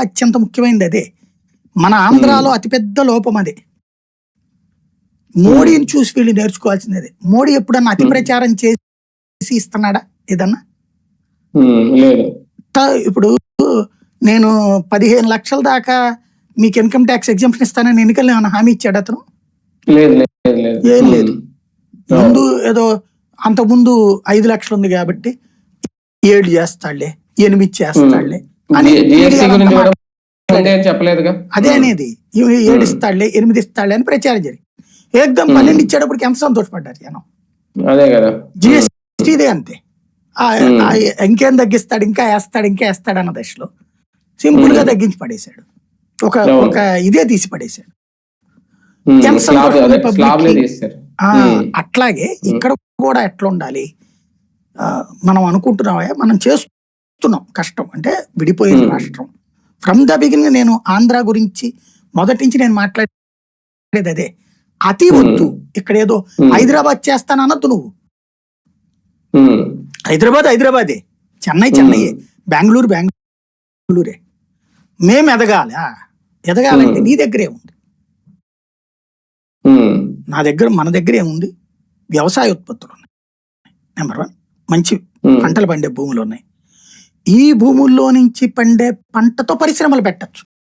అత్యంత ముఖ్యమైనది అదే. మన ఆంధ్రాలో అతిపెద్ద లోపం అదే. మోడీని చూసి వీళ్ళు నేర్చుకోవాల్సింది అదే మోడీ ఎప్పుడన్నా అతి. ప్రచారం చేసి ఇస్తున్నాడా? ఏదన్నా? ఇప్పుడు నేను పదిహేను లక్షల దాకా మీకు ఇన్కమ్ ట్యాక్స్ ఎగ్జామ్షన్ ఇస్తానని ఎన్నికల్లో ఏమైనా హామీ ఇచ్చాడు అతను? ఏం లేదు. ముందు ఏదో అంత ముందు ఐదు లక్షలు ఉంది కాబట్టి ఏడు చేస్తాడులే ఎనిమిది చేస్తాడులే. జిఎస్టీ గురించి చెప్పలేదుగా? అదే అనేది. ఏడు ఇస్తాడులే ఎనిమిది ఇస్తాడులే అని ప్రచారం జరిగింది. ఏకదం. పన్నెండు ఇచ్చేటప్పటికి ఎంత సంతోషపడ్డారు జనం. అదే కదా. జిఎస్టీదే అంతే. ఇంకేం తగ్గిస్తాడు ఇంకా వేస్తాడు ఇంకా వేస్తాడు అన్న దశలో సింపుల్గా. తగ్గించి పడేశాడు. ఒక. ఒక ఇదే తీసి పడేశాడు. అట్లాగే ఇక్కడ కూడా ఎట్లా ఉండాలి? మనం అనుకుంటున్నామే? మనం చేస్తున్నాం. కష్టం. అంటే విడిపోయిన Hmm. రాష్ట్రం. ఫ్రమ్ ద బిగినింగ్ నేను ఆంధ్ర గురించి మొదటి నుంచి నేను మాట్లాడేది అదే. అతి. వద్దు ఇక్కడ ఏదో. హైదరాబాద్ చేస్తాను అనొద్దు నువ్వు. హైదరాబాద్ హైదరాబాదే. చెన్నై చెన్నైయే. బెంగళూరు బెంగళూరే. మేము ఎదగాలి? ఎదగాలంటే. నీ దగ్గరే ఉంది నా దగ్గర మన దగ్గర ఏముంది వ్యవసాయ ఉత్పత్తులు ఉన్నాయి. నెంబర్ వన్ మంచి పంటలు పండే భూములు ఉన్నాయి. ఈ భూముల్లో నుంచి పండే పంటతో పరిశ్రమలు పెట్టచ్చు.